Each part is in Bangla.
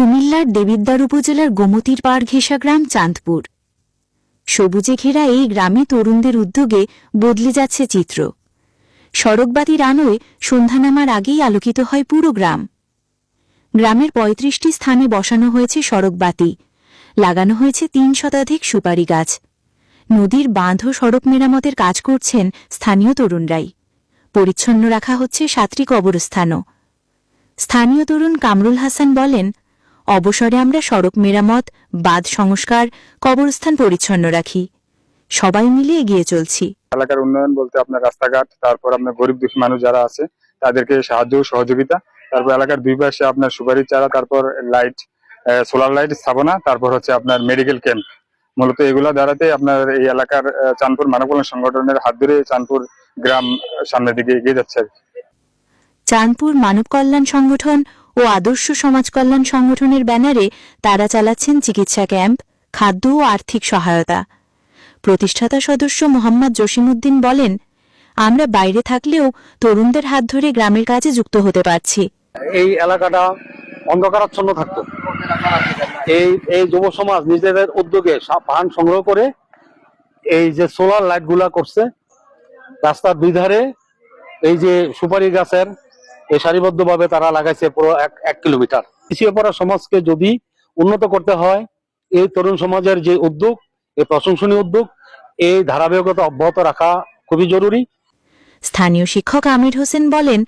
কুমিল্লার দেবিদ্বার উপজেলার গোমতীর পাড় ঘেঁষা গ্রাম চাঁদপুর। সবুজে ঘেরা এই গ্রামে তরুণদের উদ্যোগে বদলে যাচ্ছে চিত্র। সড়কবাতির আলোয় সন্ধ্যা নামার আগেই আলোকিত হয় পুরো গ্রাম। গ্রামের পঁয়ত্রিশটি স্থানে বসানো হয়েছে সড়কবাতি। লাগানো হয়েছে তিন শতাধিক সুপারি গাছ। নদীর বাঁধ ও সড়ক মেরামতের কাজ করছেন স্থানীয় তরুণরাই। পরিচ্ছন্ন রাখা হচ্ছে সাতটি কবরস্থানও। স্থানীয় তরুণ কামরুল হাসান বলেন অবসরে আমরা সড়ক মেরামত বাঁধ সংস্কার কবরস্থান পরিচ্ছন্ন রাখি। সবাই মিলে এগিয়ে চলছি। এলাকার উন্নয়ন বলতে আপনার রাস্তাঘাট তারপর আপনার গরিব দুঃখী মানুষ যারা আছে তাদেরকে সাহায্য সহযোগিতা তারপর এলাকার দুই পাশে আপনার সুপারির চারা তারপর লাইট সোলার লাইট স্থাপনা তারপর হচ্ছে আপনার মেডিকেল ক্যাম্প। মূলত এগুলা দ্বারাতে আপনার এই এলাকার চাঁদপুর মানব কল্যাণ সংগঠনের হাত ধরে চাঁদপুর গ্রাম সামনের দিকে এগিয়ে যাচ্ছে চাঁদপুর মানব কল্যাণ সংগঠন ও আদর্শ সমাজ কল্যাণ সংগঠনের ব্যানারে তারা চালাচ্ছেন চিকিৎসা ক্যাম্প, খাদ্য ও আর্থিক সহায়তা। প্রতিষ্ঠাতা সদস্য মোহাম্মদ জসিমউদ্দিন বলেন, আমরা বাইরে থাকলেও তরুণদের হাত ধরে গ্রামের কাজে যুক্ত হতে পারছি। এই এলাকাটা অন্ধকারাচ্ছন্ন থাকতো। এই এই যুব সমাজ নিজেদের উদ্যোগে পান সংগ্রহ করে এই যে সোলার লাইটগুলা করছে, রাস্তার দুই ধারে এই যে সুপারি গাছের সারিবদ্ধভাবে তারা লাগাইছে পুরো এক এক কিলোমিটার। পিছিয়ে পড়া সমাজকে যদি উন্নত করতে হয় এই তরুণ সমাজের যে উদ্যোগ এই প্রশংসনীয় উদ্যোগ এই ধারাবাহিকতা অব্যাহত রাখা খুবই জরুরি। স্থানীয় শিক্ষক আমির হোসেন বলেন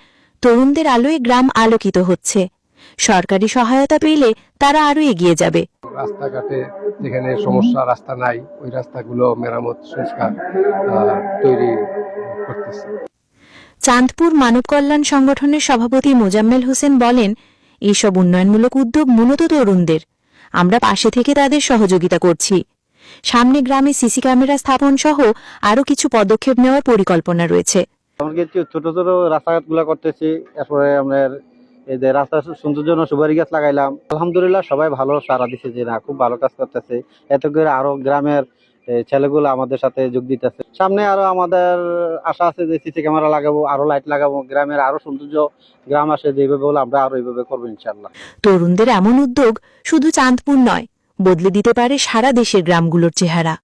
তরুণদের আলোয় গ্রাম আলোকিত হচ্ছে। সরকারি সহায়তা পেলে তারা আরও এগিয়ে যাবে। রাস্তাঘাটে যেখানে সমস্যা রাস্তা নাই ওই রাস্তাগুলো মেরামত সংস্কার তৈরি করতেছে। চাঁদপুর মানব কল্যাণ সংগঠনের সভাপতি মোজাম্মেল হোসেন বলেন এইসব উন্নয়নমূলক উদ্যোগ মূলত তরুণদের। আমরা পাশে থেকে তাদের সহযোগিতা করছি। সামনে গ্রামে সিসি ক্যামেরা স্থাপন সহ আরও কিছু পদক্ষেপ নেওয়ার পরিকল্পনা রয়েছে। ছোট ছোট রাস্তাঘাটগুলা করতেছি। এরপরে আমাদের এই যে সৌন্দর্য জন্য সুপারি গাছ লাগাইলাম। আলহামদুলিল্লাহ সবাই ভালো সারা দিছে যে না, খুব ভালো কাজ করতেছে। এত করে আরও গ্রামের ছেলেগুলো আমাদের সাথে যোগ দিতেছে। সামনে আরও আমাদের আশা আছে যে সিসি ক্যামেরা লাগাবো, আরও লাইট লাগাবো, গ্রামের আরও সৌন্দর্য গ্রাম আসে, যেভাবে বলে আমরা আরও এইভাবে করব ইনশাল্লাহ তরুণদের এমন উদ্যোগ শুধু চাঁদপুর নয়, বদলে দিতে পারে সারা দেশের গ্রামগুলোর চেহারা।